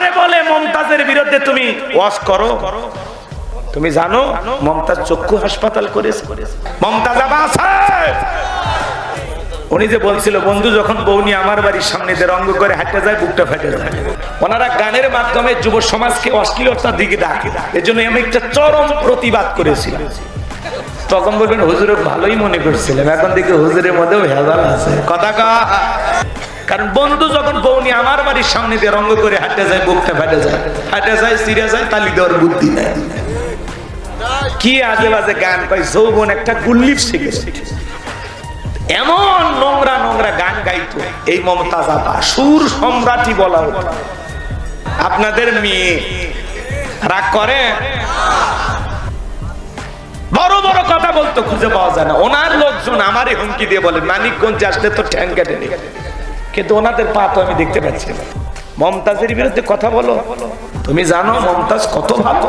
আমারে বলে মমতাজের বিরুদ্ধে তুমি? ওয়াশ করো। তুমি জানো, মমতাজ চক্ষু হাসপাতাল করেছে। মমতাজ উনি যে বলছিল, বন্ধু, যখন বৌনি আমার বাড়ির সামনে দিয়ে রঙ্গ করে হাঁটতে যায়, বুকটা ফেটে যায়। ওনারা গানের মাধ্যমে যুব সমাজকে অশ্লীলতার দিকে ডাকে। এজন্য আমি একটা চরম প্রতিবাদ করেছিলাম। তখন বলবেন, হুজুরে, ভালোই মনে করছিলেন। এখন দেখি হুজুরের মধ্যেও ভেজাল আছে। কথা কা। কারণ বন্ধু যখন বৌনি আমার বাড়ির সামনে দিয়ে রঙ্গ করে হাঁটতে যায়, বুকটা ফেটে যায়। হাঁটে যায় সিরে যায়, তালি দেওয়ার বুদ্ধি নেই। কি আজে বাজে গান পাই যৌবন একটা গুল্লিপ শিখেছে। এমন নোংরা নোংরা গান গাইতো, এই সুর বলা আপনাদের মেয়ে, রাগ করে? বড় বড় কথা বলতো, খুঁজে পাওয়া যায় না। ওনার লোকজন আমারই হুমকি দিয়ে বলে, মানিকগঞ্জে আসলে তো ঠ্যাং কেটে নেবে কিন্তু ওনাদের পা তো আমি দেখতে পাচ্ছি না। মমতাজের বিরুদ্ধে কথা বলো। তুমি জানো মমতাজ কত ভালো।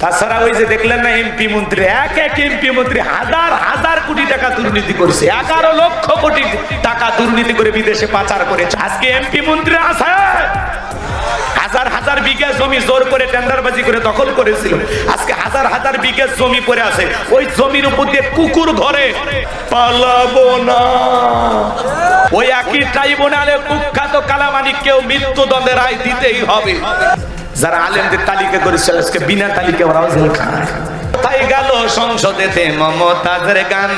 তাছাড়া ওই যে দেখলেন না এমপি মন্ত্রী, এক এক এমপি মন্ত্রী হাজার হাজার কোটি টাকা দুর্নীতি করেছে। এগারো লক্ষ কোটি টাকা দুর্নীতি করে বিদেশে পাচার করেছে। আজকে এমপি মন্ত্রী আছে। হাজার হাজার বিঘা জমি জোর করে টেন্ডারবাজি করে দখল করেছিল। আজকে হাজার হাজার বিঘা জমি পড়ে আছে। ওই জমির উপর দিয়ে কুকুর ঘরে পালাবো না। ওই একই ট্রাইব্যুনালে কুখ্যাত কালামানিককেও মৃত্যুদণ্ডের রায় দিতেই হবে। যারা আলেমদের তালিকা করেছিল, আজকে বিনা তালিকা ওরাও জেল খায়। তাই গেল সংসদেতে মমতাজের গান।